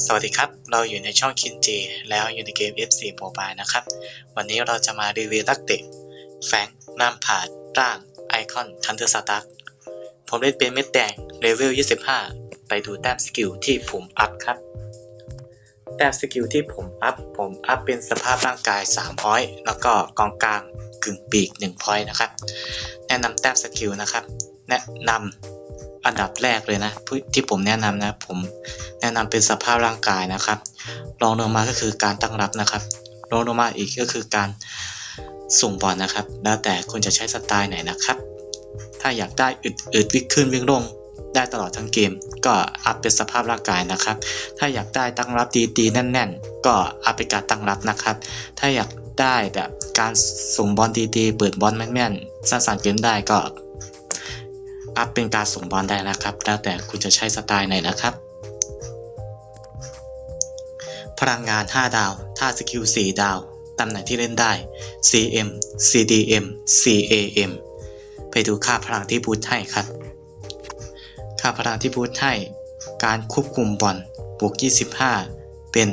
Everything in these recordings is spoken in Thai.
สวัสดีครับ เราอยู่ในช่องคินจีแล้วอยู่ในเกม F4 Mobile นะครับ วันนี้เราจะมารีวิวนักเตะแฟงนามผาดร่างไอคอนทันเดอร์สตาร์ผมเล่นเป็นเม็ดแดงเลเวล 25 ไปดูแต้มสกิลที่ผมอัพครับ แต้มสกิลที่ผมอัพ ผมอัพเป็นสภาพร่างกาย3พอยต์แล้วก็กองกลางกึ่งปีก1พอยต์นะครับ แนะนำแต้มสกิลนะครับ แนะนำ อันดับแรกเลยนะที่ผมแนะนำนะ ผมแนะนำเป็นสภาพร่างกายนะครับรองลงมาก็คือการตั้งรับนะครับรองลงมาอีกก็คือการส่งบอลนะครับ แล้วแต่คุณจะใช้สไตล์ไหนนะครับ ถ้าอยากได้อึดอึดวิ่งขึ้นวิ่งลงได้ตลอดทั้งเกม ก็อัพเป็นสภาพร่างกายนะครับ ถ้าอยากได้ตั้งรับดีๆแน่น ๆ ก็อัพเป็นการตั้งรับนะครับ ถ้าอยากได้แบบการส่งบอลดีๆเปิดบอลแม่นๆสร้างสรรค์เกมได้ก็ อัพเป็นการส่งบอลได้นะครับ แล้วแต่คุณจะใช้สไตล์ไหนนะครับ พลังงาน 5 ดาว ท่าสกิล 4 ดาว ตำแหน่งที่เล่นได้ CM CDM CAM ไปดูค่าพลังที่บูทให้ครับ ค่าพลังที่บูทให้ การควบคุมบอลบวก 25 เป็น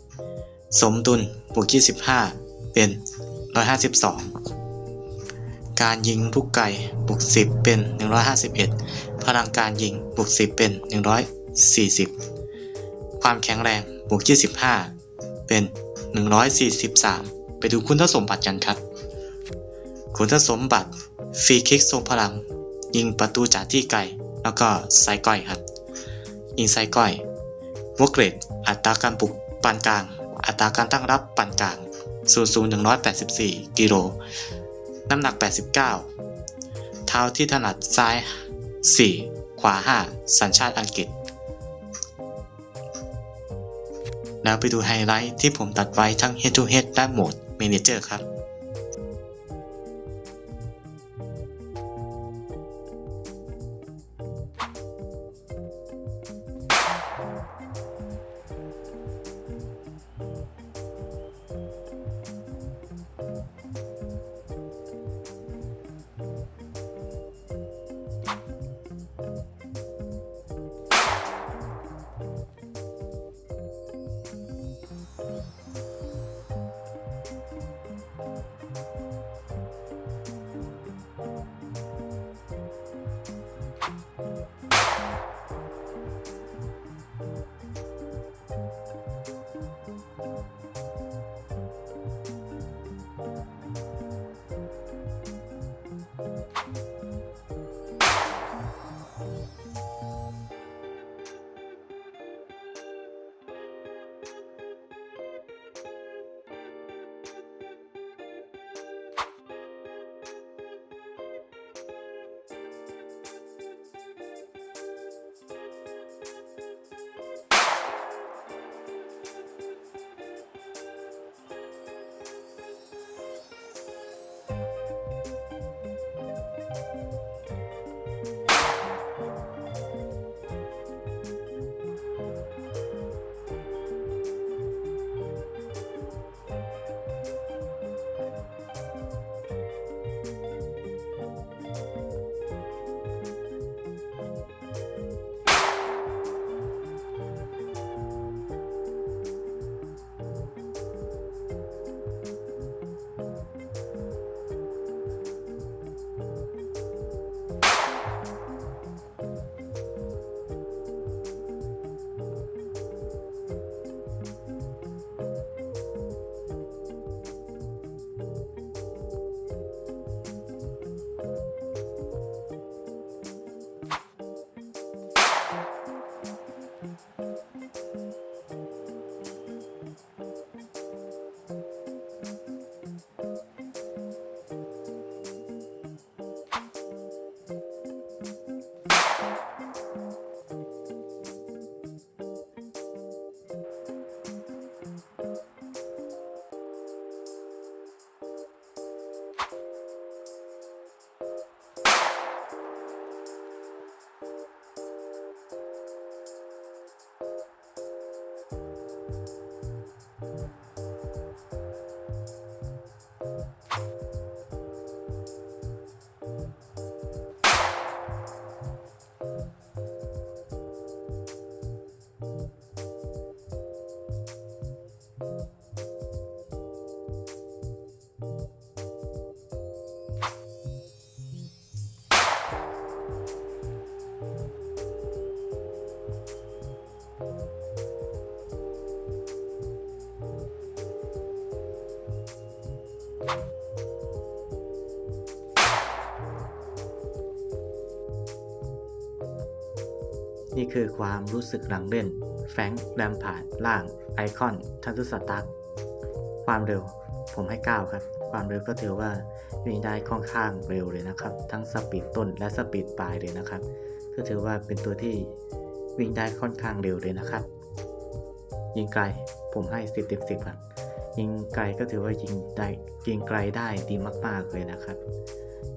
174 สมดุลบวก 25 เป็น 152 การยิงลูกไก่บวก10 เป็น 151 พลังการยิงบวก10 เป็น 140 ความแข็งแรงบวก25 เป็น 143 ไปดูคุณสมบัติกันครับ คุณสมบัติฟรีคิกทรงพลัง ยิงประตูจากที่ไกล แล้วก็ไซก้อยครับ ยิงไซก้อยวอเกรดอัตราการปลุกปานกลาง อัตราการตั้งรับปานกลางสูงสูง184 กิโล น้ำหนัก 89 เท้าที่ถนัดซ้าย 4 ขวา 5 สัญชาติอังกฤษ แล้วไปดูไฮไลท์ที่ผมตัดไว้ทั้ง Head to Head และโหมด Manager ครับ นี่คือความรู้สึกหลังเล่น แฟงแรมพาร์ดล่าง ไอคอน ทันตุสตาร์ความเร็ว ผมให้ 9 ครับ ความเร็วก็ถือว่าวิ่งได้ค่อนข้างเร็วเลยนะครับ ทั้งสปีดต้นและสปีดปลายเลยนะครับ ก็ถือว่าเป็นตัวที่วิ่งได้ค่อนข้างเร็วเลยนะครับ ยิงไกล ผมให้ 10 10 10ครับ ยิงไกลก็ถือว่ายิงได้ยิงไกลได้ดีมาก ๆ เลยนะครับ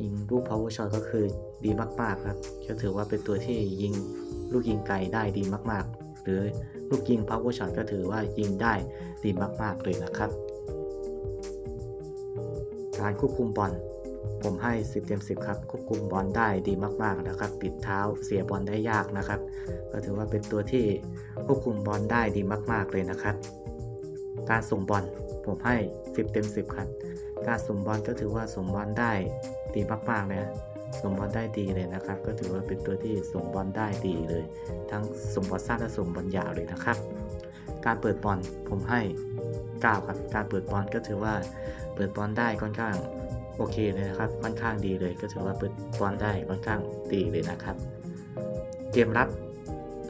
ยิงลูก power shot ก็คือดีมาก ๆ ครับ ก็ถือว่าเป็นตัวที่ยิง ลูกยิงไกลได้ดีมากๆ หรือลูกยิง power shot ก็ถือว่ายิงได้ดีมากๆเลยนะครับ การควบคุมบอลผมให้ 10 เต็ม 10 ครับ ควบคุมบอลได้ดีมาก ๆ นะครับติดเท้าเสียบอลได้ยากนะครับ ก็ถือว่าเป็นตัวที่ควบคุมบอลได้ดีมาก ๆ เลยนะครับ การส่งบอลผมให้ 10 เต็ม 10 ครับ การส่งบอลก็ถือว่าส่งบอลได้ดีมากๆเลยนะ ส่งบอลได้ดีเลยนะครับ ก็ถือว่าเป็นตัวที่ส่งบอลได้ดีเลย ทั้งส่งบอลสั้นและส่งบอลยาวเลยนะครับ การเปิดบอลผมให้ 9 ครับ การเปิดบอลก็ถือว่าเปิดบอลได้ค่อนข้างโอเคเลยนะครับค่อนข้างดีเลย ก็ถือว่าเปิดบอลได้ค่อนข้างดีเลยนะครับ เกมรับ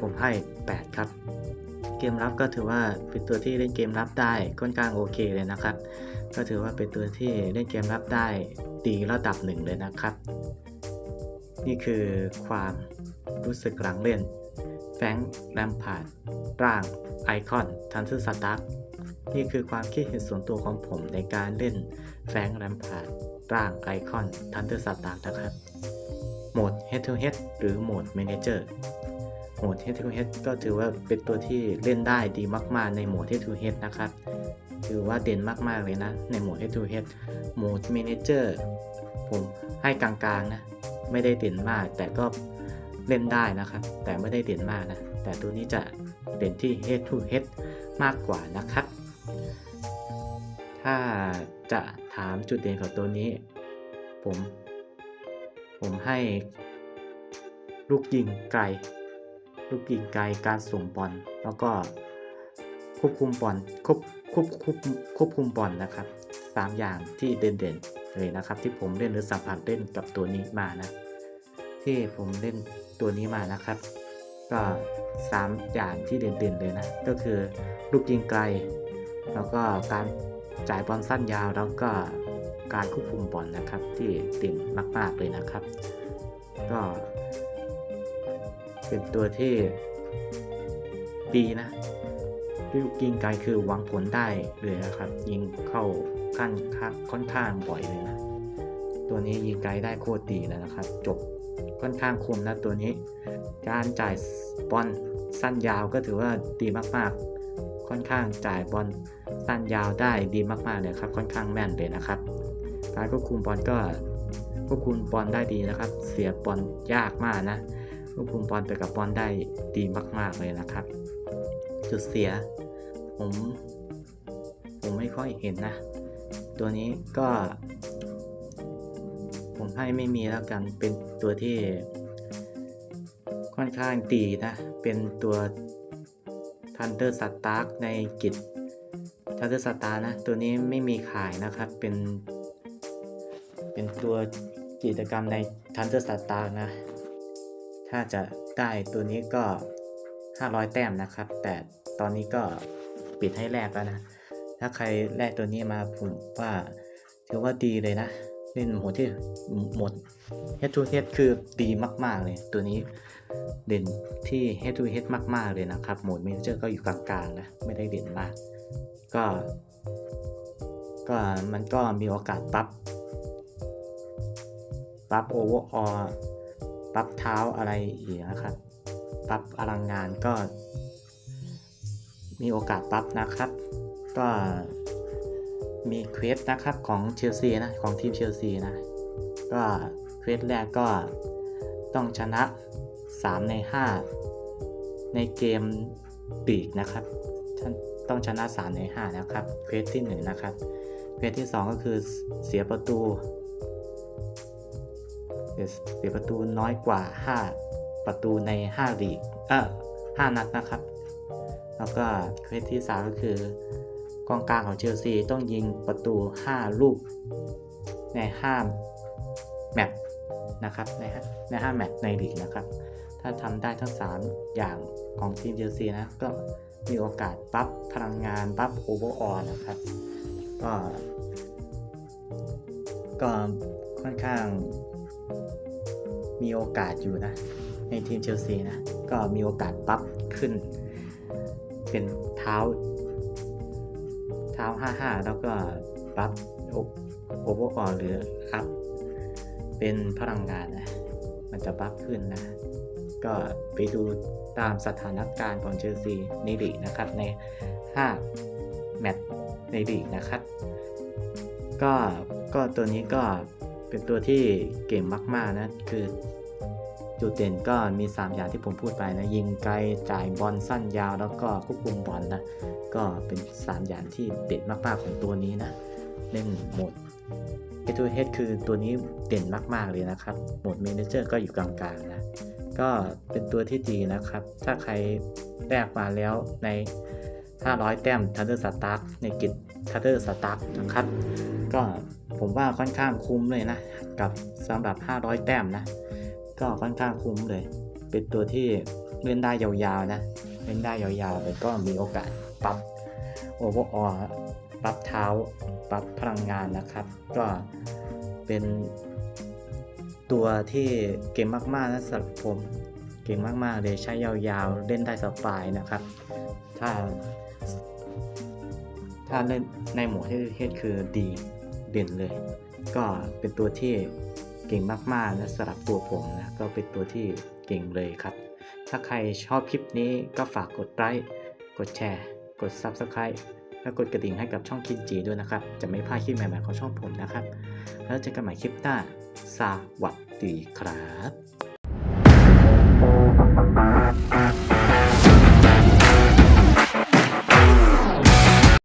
ผมให้ 8 ครับ เกมรับก็ถือว่าเป็นตัวที่เล่นเกมรับได้ค่อนข้างโอเคเลยนะครับ ก็ถือว่าเป็นตัวที่เล่นเกมรับได้ดีระดับหนึ่งเลยนะครับ นี่คือความรู้สึกหลังเล่น แฟงแรมพาร์ดร่างไอคอนทันทึสตาร์นี่คือความคิดเห็นส่วนตัวของผมในการเล่นแฟงแรมพาร์ดร่างไอคอนทันทึสตาร์นะครับ โหมด Head to Head หรือโหมด Manager โหมด Head to Head ก็ถือว่าเป็นตัวที่เล่นได้ดีมาก ๆ ในโหมด Head to Head นะครับถือว่าเด่นมาก ๆ เลยนะ ในโหมด Head to Head โหมด Manager ผมให้กลาง ๆ นะ ไม่ได้เด่นมาก แต่ก็เล่นได้นะครับ แต่ไม่ได้เด่นมากนะ แต่ตัวนี้จะเด่นที่ Head to Head มากกว่านะครับ ถ้าจะถามจุดเด่นของตัวนี้ ผม ผมให้ลูกยิงไกล ลูกยิงไกลการส่งบอลแล้วก็ควบคุมบอลควบควบควบควบคุมบอลนะครับสามอย่างที่เด่นๆ เลยนะครับ ที่ผมเล่นหรือสัมผัสเล่นกับตัวนี้มานะ ที่ผมเล่นตัวนี้มานะครับ ก็สามอย่างที่เด่นๆเลยนะ ก็คือลูกยิงไกล แล้วก็การจ่ายบอลสั้นยาวแล้วก็การควบคุมบอลนะครับ ที่เด่นมากๆเลยนะครับ ก็เป็นตัวที่ดีนะลูกยิงไกลคือหวังผลได้เลยนะครับ ยิงเข้า ขั้นค่อนข้างบ่อยเลยนะ ตัวนี้ยิงไกลได้โคตรดีแล้วนะครับ จบค่อนข้างคมนะตัวนี้ การจ่ายบอลสั้นยาวก็ถือว่าดีมากๆ ค่อนข้างจ่ายบอลสั้นยาวได้ดีมากๆเลยครับ ค่อนข้างแม่นเลยนะครับ การควบคุมบอลก็ควบคุมบอลได้ดีนะครับ เสียบอลยากมากนะควบคุมบอลไปกับบอลได้ดีมากๆเลยนะครับ จุดเสียผมผมไม่ค่อยเห็นนะ ตัวนี้ก็ ผมให้ไม่มีแล้วกันเป็นตัวที่ ค่อนข้างดีนะ เป็นตัว Thunder Stark ในกิจ Thunder Star นะ ตัวนี้ไม่มีขายนะครับ เป็น เป็นตัวกิจกรรมใน Thunder Star นะ ถ้าจะได้ตัวนี้ก็ 500 แต้มนะครับ แต่ตอนนี้ก็ปิดให้แลกแล้วนะ ถ้าใครแลกตัวนี้มาผมว่าถือว่าดีเลยนะเล่นโหมดที่หมด Head to Head คือดีมาก ๆ เลย ตัวนี้เด่นที่ Head to Head มาก ๆ เลยนะครับ โหมด Manager ก็อยู่กลางๆนะ ไม่ได้เด่นมาก ก็ ก็มันก็มีโอกาสปรับปรับโอเวอร์ออปรับเท้าอะไรอีกนะครับปรับพลังงานก็มีโอกาสปรับนะครับ ก็มีเควสนะครับของเชลซีนะของทีมเชลซีนะก็เควสแรกก็ต้องชนะ 3 ใน 5 ในเกมปีกนะครับต้องชนะ 3 ใน 5 นะครับเควสที่ 1 นะครับเควสที่ 2 ก็คือเสียประตู เสียประตูน้อยกว่า 5 ประตูใน 5 ลีกเออ5นัดนะครับ แล้วก็เควสที่ 3 ก็คือ กองกลางของเชลซีต้องยิงประตู 5 ลูก ใน5แมตช์นะครับในใน5แมตช์ในลีกนะครับ ถ้าทำได้ทั้ง 3 อย่างของทีมเชลซีนะก็มีโอกาสบัฟพลังงานบัฟโอเวอร์ออนะครับ ก็ก็ค่อนข้างมีโอกาสอยู่นะ ในทีมเชลซีนะ ก็มีโอกาสปั๊บขึ้น เป็นเท้า ท้า 55 แล้วก็ปั๊บโอเวอร์ออหรืออัพเป็นพลังงานนะ มันจะปั๊บขึ้นนะ ก็ไปดูตามสถานการณ์ของเชลซีในลีกนะครับ ใน 5 แมตช์ในลีกนะครับ ก็ก็ตัวนี้ก็เป็นตัวที่เก่งมาก ๆ นะ คือ จุดเด่นก็มี 3 อย่างที่ผมพูดไปนะ ยิงไกลจ่ายบอลสั้นยาว แล้วก็ควบคุมบอลนะ ก็เป็น 3 อย่างที่เด่นมากๆของตัวนี้นะ เล่นโหมด a 2 h คือตัวนี้เด่นมากๆเลยนะครับ โหมด Manager ก็อยู่กลางๆนะ ก็เป็นตัวที่ดีนะครับ ถ้าใครแลกมาแล้วใน 500 แต้ม Thunder Stark ในกิจ Thunder Stark นะครับ ก็ผมว่าค่อนข้างคุ้มเลยนะ กับสำหรับ 500 แต้มนะ ก็ค่อนข้างคุ้มเลย เป็นตัวที่เล่นได้ยาวๆนะ เล่นได้ยาวๆเลยก็มีโอกาสปรับโอเวอร์ออปรับเท้า ปรับพลังงานนะครับ ก็เป็นตัวที่เก่งมากๆนะสำหรับผม เก่งมากๆเลยใช้ยาวๆ เล่นได้สบายนะครับ ถ้า ถ้าเล่นในหมดเฮดคือดีเด่นเลย ก็เป็นตัวที่ เก่งมากๆ และสำหรับตัวผมนะก็เป็นตัวที่เก่งเลยครับ ถ้าใครชอบคลิปนี้ก็ฝากกดไลค์กดแชร์ กด Subscribe และกดกระดิ่งให้กับช่องคินจีด้วยนะครับ จะไม่พลาดคลิปใหม่ๆของช่องผมนะครับ แล้วเจอกันใหม่คลิปหน้าสวัสดีครับ